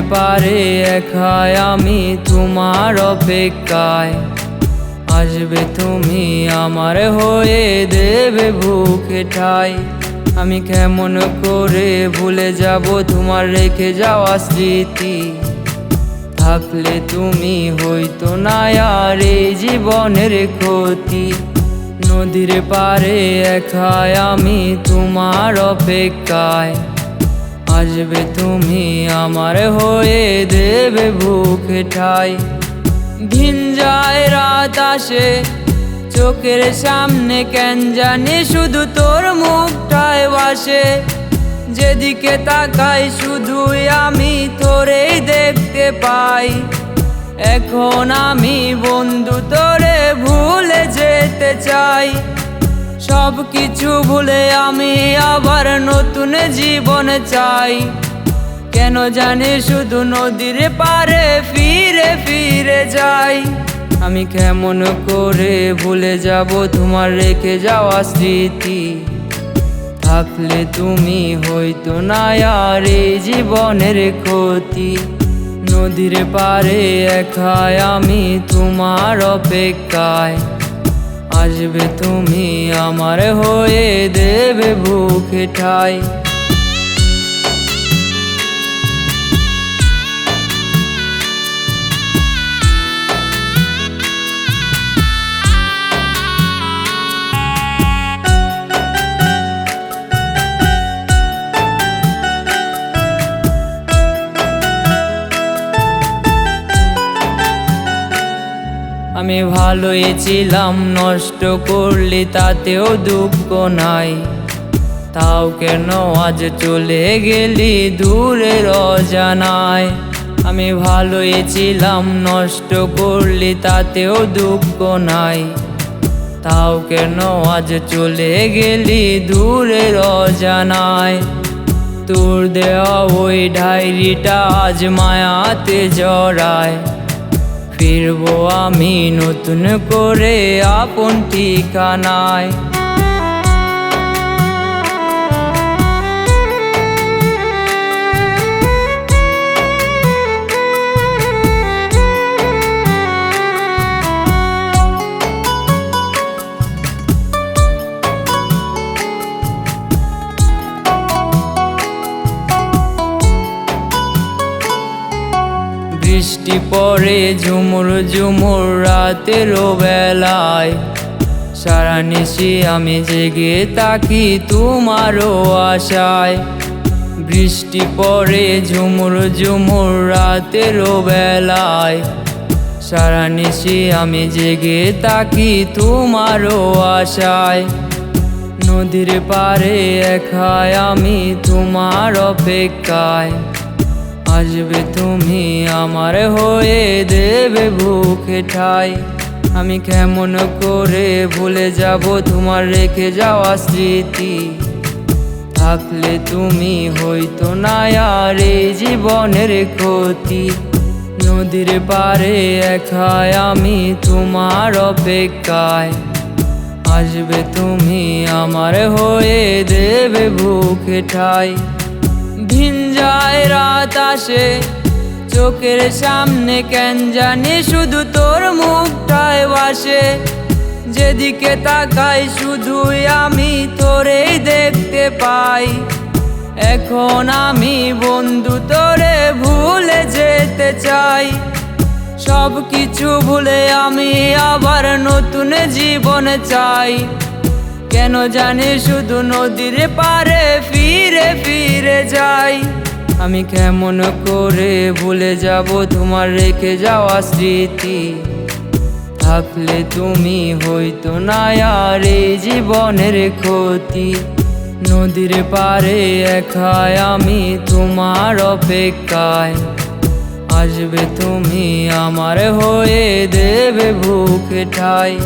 পারে একাই আমি তোমার অপেক্ষায়। আসবে তুমি আমার হয়ে দেবে বুকে ঠাই। আমি কেমন করে ভুলে যাব তোমার রেখে যাওয়া স্মৃতি। থাকলে তুমি হইতো না আর এই জীবনের ক্ষতি। নদীর পারে একাই আমি তোমার অপেক্ষায়। আসবে তুমি আমার হয়ে দেবে বুকে ঠাই। ভিন যায় রাত আসে, চোখের সামনে কেন জানি শুধু তোর মুখটায় বাসে। যেদিকে তাকাই শুধুই আমি তোরেই দেখতে পাই। এখন আমি বন্ধু, তোরে ভুলে যেতে চাই। সব কিছু ভুলে আমি আবার নতুন জীবন চাই। কেন জানি শুধু নদীর পারে ফিরে ফিরে যাই। আমি কেমন করে ভুলে যাব তোমার রেখে যাওয়া স্মৃতি? থাকলে তুমি হইতো না আর এই জীবনের ক্ষতি। নদীর পারে একাই আমি তোমার অপেক্ষায়। আসবে তুমি আমার হয়ে দেবে বুকে ঠাই। আমি ভালোই ছিলাম, নষ্ট করলি তাতেও দুঃখ নাই। তাও কেন আজ চলে গেলি দূরের অজানায়? আমি ভালোই ছিলাম, নষ্ট করলি তাতেও দুঃখ নাই। তাও কেন আজ চলে গেলি দূরের অজানায়? তোর দেওয়া ওই ডায়েরিটা আজ মায়াতে জড়ায়। ফিরবো আমি নতুন করে আপন ঠিকানায়। বৃষ্টি পড়ে ঝুমুর ঝুমুর রাতের বেলায়। সারা নিশি আমি জেগে তাকি তোমারও আশায়। বৃষ্টি পড়ে ঝুমুর ঝুমুর রাতের বেলায়। সারা নিশি আমি জেগে তাকি তোমারও আশায়। নদীর পারে একাই আমি তোমার অপেক্ষায়। আসবে তুমি আমার হয়ে দেবে বুকে ঠাই। আমি কেমন করে ভুলে যাব তোমার রেখে যাওয়া স্মৃতি। থাকলে তুমি হইতো না আর এই জীবনের ক্ষতি। নদীর পারে একাই আমি তোমার অপেক্ষায়। আসবে তুমি আমার হয়ে দেবে বুকে ঠাই। ভিন যায় রাত আসে। চোখের সামনে কেন জানি শুধু তোর মুখটায় বাসে যেদিকে তাকাই শুধুই আমি তোরেই দেখতে পাই। এখন আমি বন্ধু, তোরে ভুলে যেতে চাই। সব কিছু ভুলে আমি আবার নতুন জীবন চাই। কেন জানি শুধু নদীর পারে ফিরে ফিরে যাই। আমি কেমন করে ভুলে যাব তোমার রেখে যাওয়া স্মৃতি? থাকলে তুমি হইতো না আর এই জীবনের ক্ষতি। নদীর পারে একাই আমি তোমার অপেক্ষায়। আসবে তুমি আমার হয়ে দেবে বুকে ঠাই।